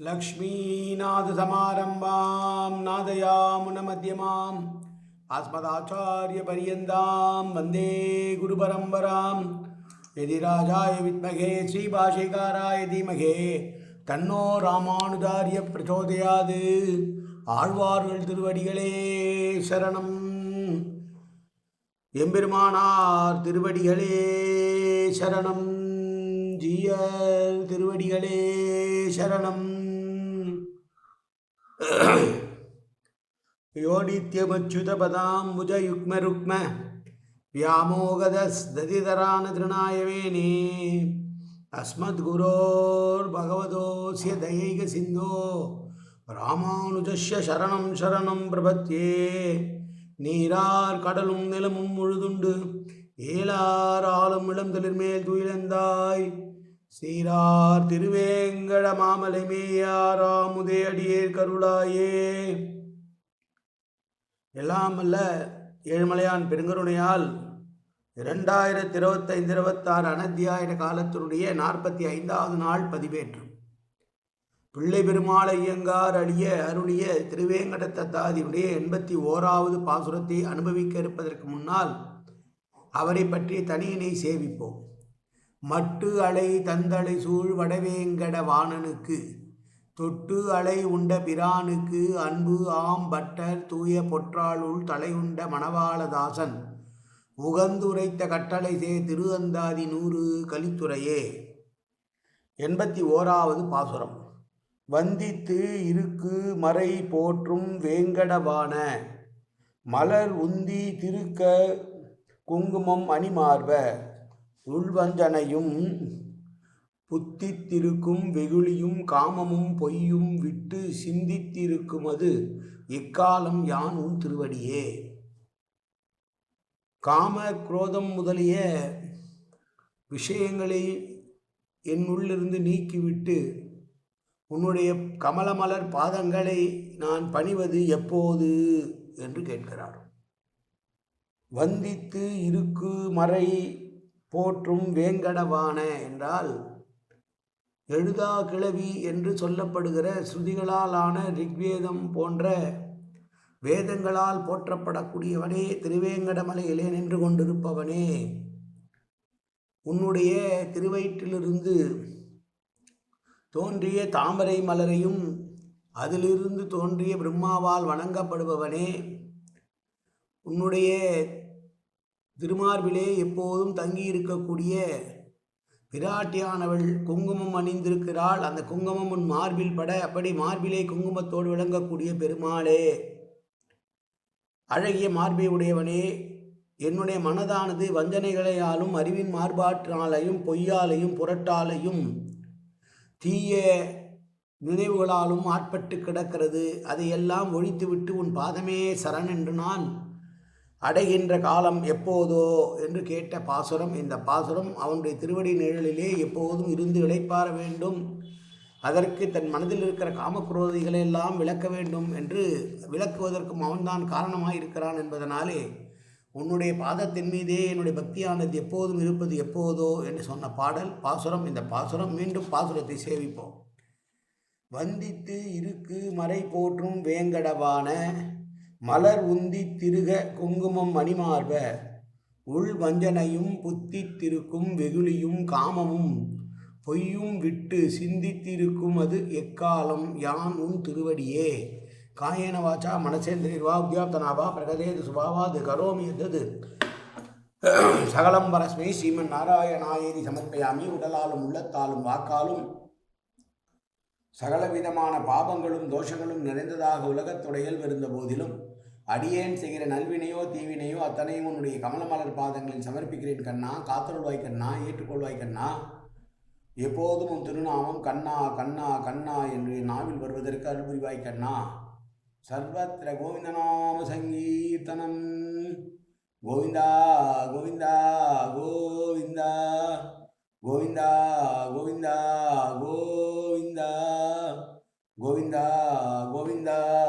லக்ஷ்மீநாதசமாரம்பாம் நாதயாமுனமத்தியமாம் ஆஸ்மதாச்சாரியபரியந்தாம் வந்தே குருபரம்பராம். எதிராஜாய வித்மகே ஸ்ரீபாஷிகாராய தீமகே தன்னோ ராமானுதாரிய பிரச்சோதையாது. ஆழ்வார்கள் திருவடிகளே சரணம். எம்பெருமானார் திருவடிகளே சரணம். ஜீயர் திருவடிகளே சரணம். யோ நித்யமுச்சுதபதாம்புஜயுக்மருக்ம வியாமோகதஸ்ததிதரான திருநாயவேனே அஸ்மத்குரோர் பகவதோசிய தைக சிந்தோ ராமானுஜஸ்ய சரணம் சரணம் பிரபத்யே நீரார் கடலும் நிலமும் முழுதுண்டு ஏலார் ஆழம் இளம் தளிர்மேல் துயிலந்தாய் சீரார் திருவேங்கட மாமலை மேயாராமுதே அடியே கருளாயே. எல்லாம் அல்ல ஏழுமலையான் பெருங்கருணையால் இரண்டாயிரத்தி இருபத்தைந்து இருபத்தாறு அனத்தியாயிர காலத்தினுடைய நாற்பத்தி ஐந்தாவது நாள் பதிவேற்று. பிள்ளை பெருமாள் ஐயங்கார் அழிய அருளிய திருவேங்கட தத்தாதியுடைய எண்பத்தி ஓராவது பாசுரத்தை அனுபவிக்க இருப்பதற்கு முன்னால் அவரை பற்றி தனியினை சேவிப்போம். மட்டு அலை தந்தளை சூழ் வடவேங்கட வாணனுக்கு தொட்டு அலை உண்ட பிரானுக்கு அன்பு ஆம் பட்டர் தூய பொற்றாளுள் தலையுண்ட மணவாளதாசன் உகந்துரைத்த கட்டளை சே திருவந்தாதி நூறு கலித்துறையே. எண்பத்தி ஓராவது பாசுரம். வந்தித்து இருக்கு மறை போற்றும் வேங்கடவான மலர் உந்தி திருக்க குங்குமம் அணிமார்ப உள்வஞ்சனையும் புத்தித்திருக்கும் வெகுளியும் காமமும் பொய்யும் விட்டு சிந்தித்திருக்குமது இக்காலம் யானும் திருவடியே? காம குரோதம் முதலிய விஷயங்களை என்னுள்ளிருந்து நீக்கிவிட்டு உன்னுடைய கமலமலர் பாதங்களை நான் பணிவது எப்போது? என்று கேட்கிறார். வந்தித்து இருக்கு மறை போற்றும் வேங்கடவான என்றால் எழுதா கிளவி என்று சொல்லப்படுகிற ஸ்ருதிகளாலான ரிக்வேதம் போன்ற வேதங்களால் போற்றப்படக்கூடியவனே திருவேங்கடமலையிலே நின்று கொண்டிருப்பவனே. உன்னுடைய திருவயிற்றிலிருந்து தோன்றிய தாமரை மலரையும் அதிலிருந்து தோன்றிய பிரம்மாவால் வணங்கப்படுபவனே. உன்னுடைய திருமார்பிலே எப்போதும் தங்கியிருக்கக்கூடிய பிராட்டியானவள் குங்குமம் அணிந்திருக்கிறாள். அந்த குங்குமம் உன் மார்பில் பட அப்படி மார்பிலே குங்குமத்தோடு விளங்கக்கூடிய பெருமாளே. அழகிய மார்பை உடையவனே என்னுடைய மனதானது வஞ்சனைகளையாலும் அறிவின் மார்பாற்றினாலையும் பொய்யாலையும் புரட்டாலையும் தீய நினைவுகளாலும் ஆட்பட்டு கிடக்கிறது. அதையெல்லாம் ஒழித்துவிட்டு உன் பாதமே சரண் என்று நான் அடைகின்ற காலம் எப்போதோ என்று கேட்ட பாசுரம் இந்த பாசுரம் அவனுடைய திருவடி நிழலிலே எப்போதும் இருந்து இழைப்பார வேண்டும். அதற்கு தன் மனதில் இருக்கிற காமக்ரோதிகளை எல்லாம் விளக்க வேண்டும் என்று விளக்குவதற்கும் அவன்தான் காரணமாக இருக்கிறான் என்பதனாலே உன்னுடைய பாதத்தின் மீதே என்னுடைய பக்தியானது எப்போதும் இருப்பது எப்போதோ என்று சொன்ன பாடல் பாசுரம் இந்த பாசுரம் மீண்டும் பாசுரத்தை சேவிப்போம். வந்தித்து இருக்கு மறை போற்றும் வேங்கடவான மலர் உந்தி திருக குங்குமம் மணிமார்ப உள் வஞ்சனையும் புத்தித்திருக்கும் வெகுளியும் காமமும் பொய்யும் விட்டு சிந்தித்திருக்கும் அது எக்காலம்? யான் உன் திருவடியே? காயேன வாச்சா மனசேந்திரிர்வா உத்யாப்தனாவா பிரகதேது சுபாவாது கரோமி எத்தது சகலம் பரஸ்மை ஸ்ரீமன் நாராயணாயேதி சமர்ப்பயாமி உடலாலும் உள்ளத்தாலும் வாக்காலும். சகலவிதமான பாபங்களும் தோஷங்களும் நிறைந்ததாக உலகத்துடையல் இருந்த போதிலும் அடியேன் செய்கிற நல்வினையோ தீவினையோ அத்தனையும் உன்னுடைய கமலமலர் பாதங்களில் சமர்ப்பிக்கிறேன் கண்ணா. காத்தருள்வாய் கண்ணா ஏற்றுக்கொள்வாய் கண்ணா. எப்போதும் உன் திருநாமம் கண்ணா கண்ணா கண்ணா என்று நாவில் வருவதற்கு அருள்புரிவாய் கண்ணா. சர்வத்திர கோவிந்தநாம சங்கீர்த்தனம் கோவிந்தா கோவிந்தா கோவிந்தா. கோவிந்தா கோவிந்தா கோவிந்தா. கோவிந்தா கோவிந்தா.